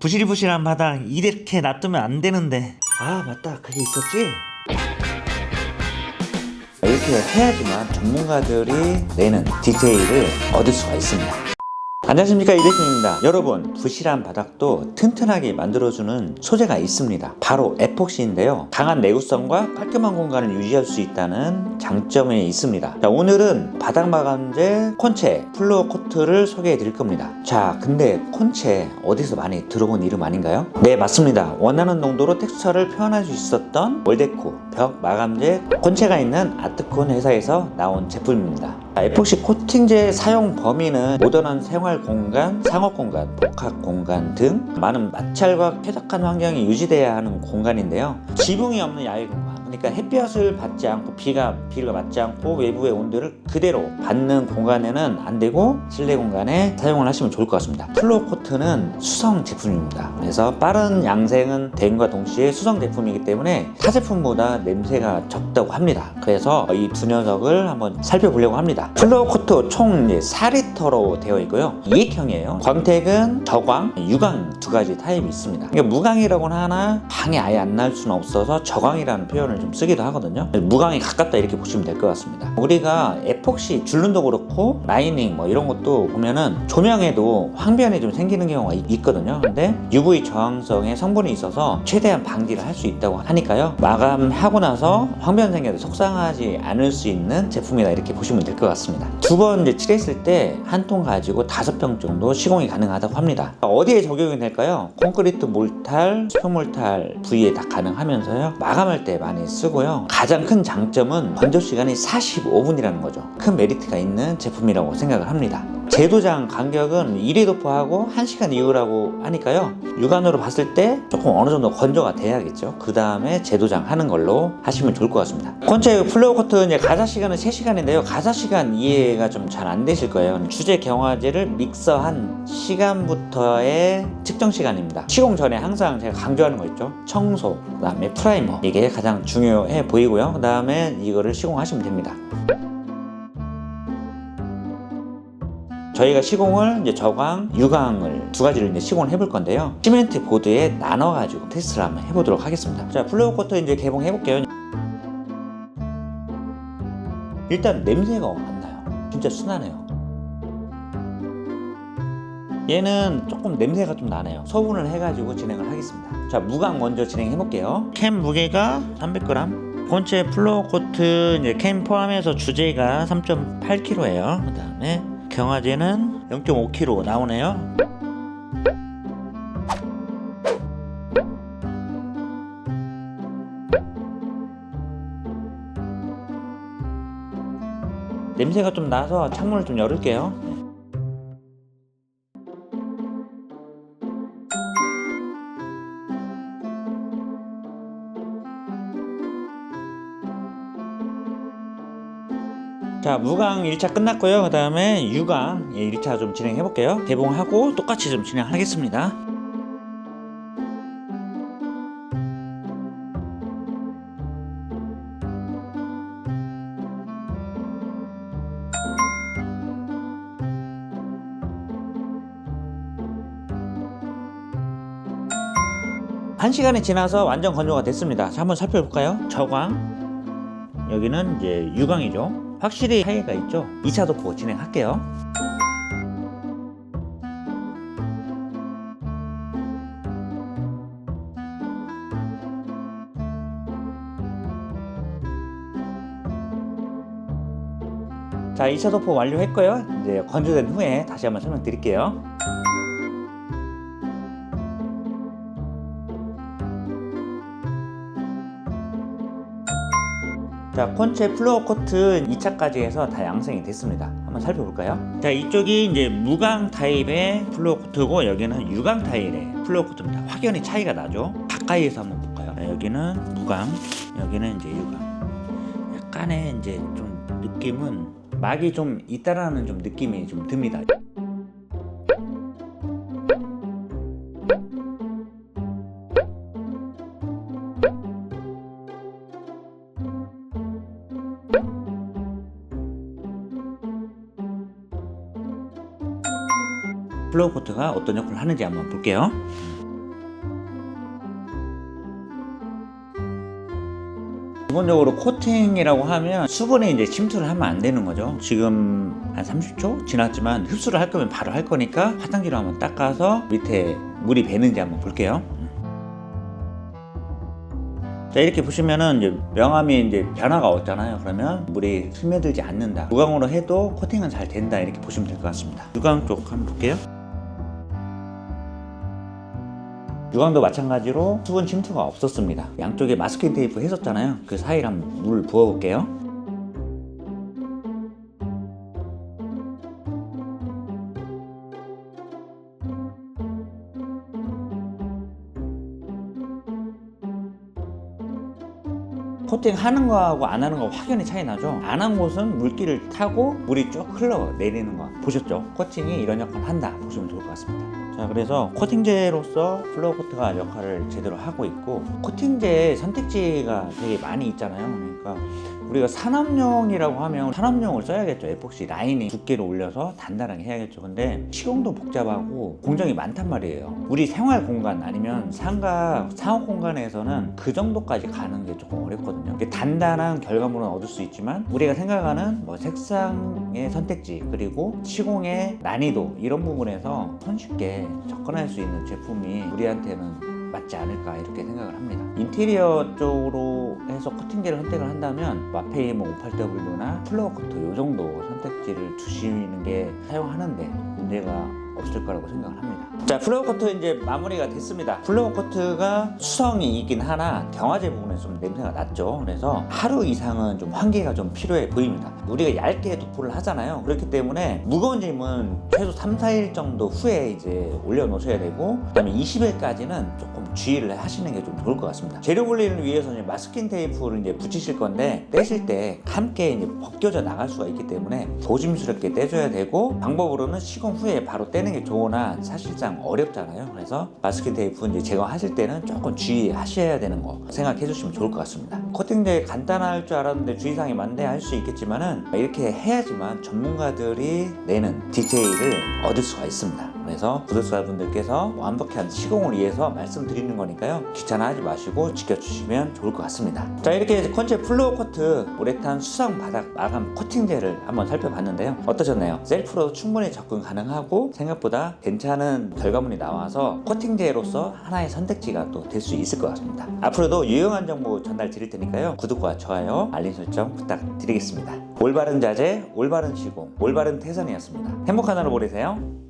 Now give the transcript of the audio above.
부실부실한 바닥 이렇게 놔두면 안 되는데. 아 맞다. 그게 있었지? 이렇게 해야지만 전문가들이 내는 디테일을 얻을 수가 있습니다 안녕하십니까 이대표입니다. 여러분 부실한 바닥도 튼튼하게 만들어주는 소재가 있습니다. 바로 에폭시인데요. 강한 내구성과 깔끔한 공간을 유지할 수 있다는 장점이 있습니다. 자, 오늘은 바닥 마감재 콘체 플로어 코트를 소개해 드릴 겁니다. 자 근데 콘체 어디서 많이 들어본 이름 아닌가요? 네 맞습니다. 원하는 농도로 텍스처를 표현할 수 있었던 월데코 벽 마감재 콘체가 있는 아트콘 회사에서 나온 제품입니다 자, 에폭시 코팅제 사용 범위는 모던한 생활 공간, 상업 공간, 복합 공간 등 많은 마찰과 쾌적한 환경이 유지돼야 하는 공간인데요. 지붕이 없는 야외 공간. 그러니까 햇볕을 받지 않고 비가 비를 맞지 않고 외부의 온도를 그대로 받는 공간에는 안 되고 실내 공간에 사용을 하시면 좋을 것 같습니다. 플로어 코트는 수성 제품입니다. 그래서 빠른 양생은 됨과 동시에 수성 제품이기 때문에 타 제품보다 냄새가 적다고 합니다. 그래서 이 두 녀석을 한번 살펴보려고 합니다. 플로어 코트 총 4리터로 되어 있고요. 2액형이에요. 광택은 저광, 유광 두 가지 타입이 있습니다. 그러니까 무광이라고는 하나 방이 아예 안 날 수는 없어서 저광이라는 표현을 좀 쓰기도 하거든요. 무광이 가깝다 이렇게 보시면 될 것 같습니다. 우리가 에폭시 줄눈도 그렇고 라이닝 뭐 이런 것도 보면은 조명에도 황변이 좀 생기는 경우가 있- 있거든요. 근데 UV 저항성의 성분이 있어서 최대한 방지를 할 수 있다고 하니까요. 마감하고 나서 황변 생겨도 속상하지 않을 수 있는 제품이다 이렇게 보시면 될 것 같습니다. 두 번 이제 칠했을 때 한 통 가지고 다섯 병 정도 시공이 가능하다고 합니다. 어디에 적용이 될까요? 콘크리트 몰탈, 수평 몰탈 부위에 다 가능하면서요. 마감할 때 많이 쓰고요. 가장 큰 장점은 건조 시간이 45분이라는 거죠. 큰 메리트가 있는 제품이라고 생각을 합니다. 재도장 간격은 1회 도포하고 1시간 이후라고 하니까요. 육안으로 봤을 때 조금 어느 정도 건조가 돼야겠죠. 그 다음에 재도장 하는 걸로 하시면 좋을 것 같습니다. 콘체 플로어 코트 이제 가사 시간은 3시간인데요. 가사 시간 이해가 좀 잘 안 되실 거예요. 주제 경화제를 믹서한 시간부터의 측정 시간입니다. 시공 전에 항상 제가 강조하는 거 있죠. 청소, 그 다음에 프라이머. 이게 가장 중요해 보이고요. 그 다음에 이거를 시공하시면 됩니다. 저희가 시공을 이제 저광, 유광을 두 가지를 이제 시공을 해볼 건데요. 시멘트 보드에 나눠가지고 테스트를 한번 해보도록 하겠습니다. 자, 플로어 코트 이제 개봉해 볼게요. 일단 냄새가 안 나요. 진짜 순하네요. 얘는 조금 냄새가 좀 나네요. 소분을 해가지고 진행을 하겠습니다. 자, 무광 먼저 진행해 볼게요. 캔 무게가 300g. 본체 플로어 코트 이제 캔 포함해서 주제가 3.8kg예요. 그 다음에 경화제는 0.5kg 나오네요. 냄새가 좀 나서 창문을 좀 열을게요. 자 무광 1차 끝났고요. 그 다음에 유광 1차 좀 진행해 볼게요. 개봉하고 똑같이 좀 진행하겠습니다. 한 시간이 지나서 완전 건조가 됐습니다. 자 한번 살펴볼까요? 저광. 여기는 이제 유광이죠. 확실히 차이가 있죠. 2차 도포 진행할게요. 자, 2차 도포 완료했고요. 이제 건조된 후에 다시 한번 설명드릴게요. 자, 콘체 플로어 코트 2차까지 해서 다 양성이 됐습니다. 한번 살펴볼까요? 자, 이쪽이 이제 무광 타입의 플로어 코트고 여기는 유광 타입의 플로어 코트입니다. 확연히 차이가 나죠? 가까이에서 한번 볼까요? 자, 여기는 무광, 여기는 이제 유광. 약간의 이제 좀 느낌은 막이 좀 있다라는 좀 느낌이 좀 듭니다. 플로우 코트가 어떤 역할을 하는지 한번 볼게요. 기본적으로 코팅이라고 하면 수분에 이제 침투를 하면 안 되는 거죠. 지금 한 30초 지났지만 흡수를 할 거면 바로 할 거니까 화장지로 한번 닦아서 밑에 물이 배는지 한번 볼게요. 자 이렇게 보시면은 이제 명암이 이제 변화가 없잖아요 그러면 물이 스며들지 않는다 무광으로 해도 코팅은 잘 된다 이렇게 보시면 될 것 같습니다 유광 쪽 한번 볼게요 유광도 마찬가지로 수분 침투가 없었습니다. 양쪽에 마스킹 테이프 했었잖아요. 그 사이에 한번 물 부어볼게요. 코팅 하는 거하고 안 하는 거 확연히 차이 나죠. 안 한 곳은 물기를 타고 물이 쭉 흘러 내리는 거 보셨죠? 코팅이 이런 역할을 한다 보시면 좋을 것 같습니다. 자 그래서 코팅제로서 플로어 코트가 역할을 제대로 하고 있고 코팅제 선택지가 되게 많이 있잖아요. 그러니까 우리가 산업용이라고 하면 산업용을 써야겠죠. 에폭시 라인이 두께를 올려서 단단하게 해야겠죠. 근데 시공도 복잡하고 공정이 많단 말이에요. 우리 생활 공간 아니면 상가 사업 공간에서는 그 정도까지 가는 게 조금 어렵거든요. 단단한 결과물은 얻을 수 있지만 우리가 생각하는 뭐 색상의 선택지 그리고 시공의 난이도 이런 부분에서 손쉽게 접근할 수 있는 제품이 우리한테는 맞지 않을까 이렇게 생각을 합니다. 인테리어 쪽으로 해서 커팅제를 선택을 한다면 마페이모 58W나 플로어 커터 이 정도 선택지를 두시는 게 사용하는데 문제가 없을 거라고 생각을 합니다. 자, 플로어 커트 이제 마무리가 됐습니다. 플로어 커트가 수성이 있긴 하나 경화제 부분에 좀 냄새가 났죠. 그래서 하루 이상은 좀 환기가 좀 필요해 보입니다. 우리가 얇게 도포를 하잖아요. 그렇기 때문에 무거운 짐은 최소 3, 4일 정도 후에 이제 올려놓으셔야 되고 그다음에 20일까지는 조금 주의를 하시는 게 좀 좋을 것 같습니다. 재료 분리를 위해서 이제 마스킹 테이프를 이제 붙이실 건데 떼실 때 함께 이제 벗겨져 나갈 수가 있기 때문에 조심스럽게 떼줘야 되고 방법으로는 시공 후에 바로 떼는 게 좋으나 사실상 어렵잖아요. 그래서 마스킹 테이프 이제 제거하실 때는 조금 주의하셔야 되는 거 생각해 주시면 좋을 것 같습니다. 코팅제 간단할 줄 알았는데 주의사항이 많은데 할 수 있겠지만은 이렇게 해야지만 전문가들이 내는 디테일을 얻을 수가 있습니다. 그래서 구독자분들께서 완벽한 시공을 위해서 말씀드리는 거니까요. 귀찮아하지 마시고 지켜주시면 좋을 것 같습니다. 자 이렇게 컨셉 플로어 코트 우레탄 수상 바닥 마감 코팅제를 한번 살펴봤는데요. 어떠셨나요? 셀프로 충분히 접근 가능하고 생각 보다 괜찮은 결과물이 나와서 코팅제로서 하나의 선택지가 또 될 수 있을 것 같습니다. 앞으로도 유용한 정보 전달 드릴 테니까요. 구독과 좋아요, 알림 설정 부탁드리겠습니다. 올바른 자재, 올바른 시공, 올바른 태산이었습니다. 행복한 하루 보내세요.